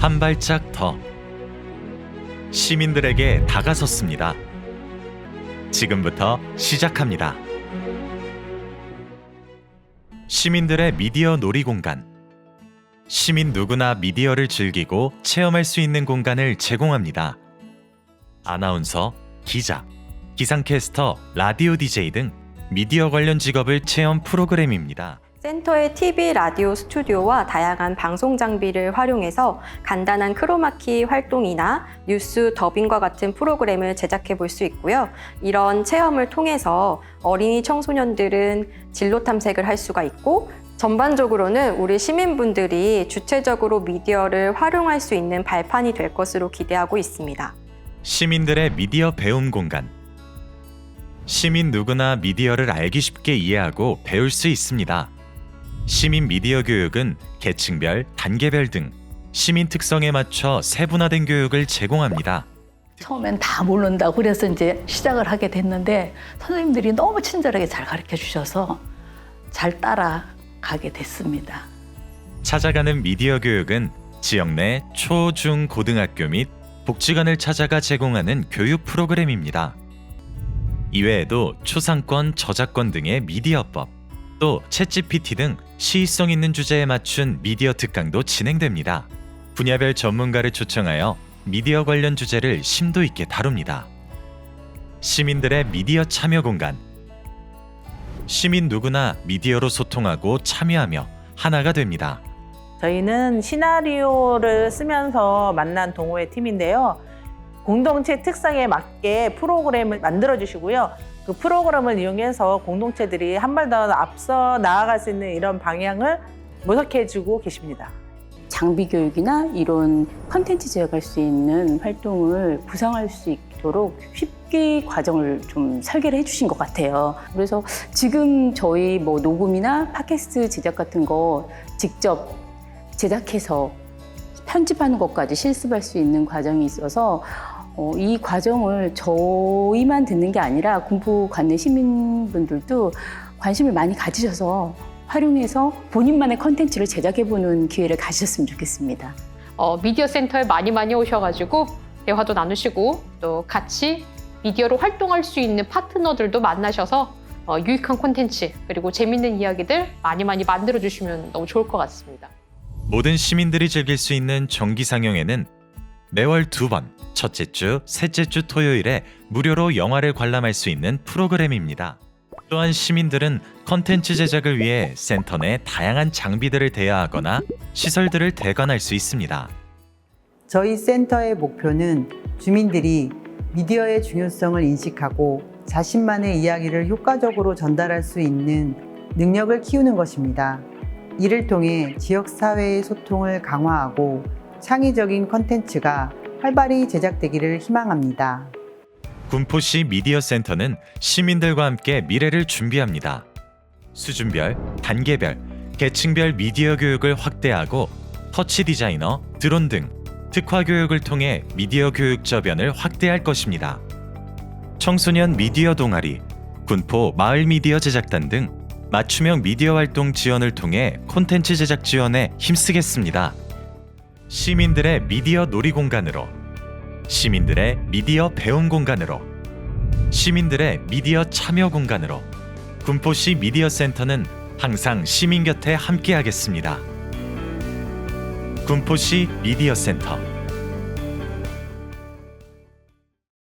한 발짝 더 시민들에게 다가섰습니다. 지금부터 시작합니다. 시민들의 미디어 놀이 공간. 시민 누구나 미디어를 즐기고 체험할 수 있는 공간을 제공합니다. 아나운서, 기자, 기상캐스터, 라디오 DJ 등 미디어 관련 직업을 체험 프로그램입니다. 센터의 TV, 라디오 스튜디오와 다양한 방송 장비를 활용해서 간단한 크로마키 활동이나 뉴스 더빙과 같은 프로그램을 제작해 볼 수 있고요. 이런 체험을 통해서 어린이 청소년들은 진로 탐색을 할 수가 있고 전반적으로는 우리 시민분들이 주체적으로 미디어를 활용할 수 있는 발판이 될 것으로 기대하고 있습니다. 시민들의 미디어 배움 공간. 시민 누구나 미디어를 알기 쉽게 이해하고 배울 수 있습니다. 시민 미디어 교육은 계층별, 단계별 등 시민 특성에 맞춰 세분화된 교육을 제공합니다. 처음엔 다 모른다고 그래서 이제 시작을 하게 됐는데 선생님들이 너무 친절하게 잘 가르쳐 주셔서 잘 따라가게 됐습니다. 찾아가는 미디어 교육은 지역 내 초, 중, 고등학교 및 복지관을 찾아가 제공하는 교육 프로그램입니다. 이외에도 초상권, 저작권 등의 미디어법, 또 챗GPT 등 시의성 있는 주제에 맞춘 미디어 특강도 진행됩니다. 분야별 전문가를 초청하여 미디어 관련 주제를 심도 있게 다룹니다. 시민들의 미디어 참여 공간. 시민 누구나 미디어로 소통하고 참여하며 하나가 됩니다. 저희는 시나리오를 쓰면서 만난 동호회 팀인데요. 공동체 특성에 맞게 프로그램을 만들어 주시고요. 그 프로그램을 이용해서 공동체들이 한 발 더 앞서 나아갈 수 있는 이런 방향을 모색해 주고 계십니다. 장비 교육이나 이런 컨텐츠 제작할 수 있는 활동을 구상할 수 있도록 쉽게 과정을 좀 설계를 해주신 것 같아요. 그래서 지금 저희 뭐 녹음이나 팟캐스트 제작 같은 거 직접 제작해서 편집하는 것까지 실습할 수 있는 과정이 있어서 어, 이 과정을 저희만 듣는 게 아니라 군포 관내 시민분들도 관심을 많이 가지셔서 활용해서 본인만의 컨텐츠를 제작해보는 기회를 가지셨으면 좋겠습니다. 어, 미디어 센터에 많이 많이 오셔가지고 대화도 나누시고 또 같이 미디어로 활동할 수 있는 파트너들도 만나셔서 어, 유익한 콘텐츠 그리고 재밌는 이야기들 많이 많이 만들어 주시면 너무 좋을 것 같습니다. 모든 시민들이 즐길 수 있는 정기 상영회는 매월 두 번, 첫째 주, 셋째 주 토요일에 무료로 영화를 관람할 수 있는 프로그램입니다. 또한 시민들은 컨텐츠 제작을 위해 센터 내 다양한 장비들을 대여하거나 시설들을 대관할 수 있습니다. 저희 센터의 목표는 주민들이 미디어의 중요성을 인식하고 자신만의 이야기를 효과적으로 전달할 수 있는 능력을 키우는 것입니다. 이를 통해 지역 사회의 소통을 강화하고 창의적인 컨텐츠가 활발히 제작되기를 희망합니다. 군포시 미디어 센터는 시민들과 함께 미래를 준비합니다. 수준별, 단계별, 계층별 미디어 교육을 확대하고 터치 디자이너, 드론 등 특화 교육을 통해 미디어 교육 저변을 확대할 것입니다. 청소년 미디어 동아리, 군포 마을 미디어 제작단 등 맞춤형 미디어 활동 지원을 통해 콘텐츠 제작 지원에 힘쓰겠습니다. 시민들의 미디어 놀이 공간으로 시민들의 미디어 배움 공간으로 시민들의 미디어 참여 공간으로 군포시 미디어 센터는 항상 시민 곁에 함께하겠습니다. 군포시 미디어 센터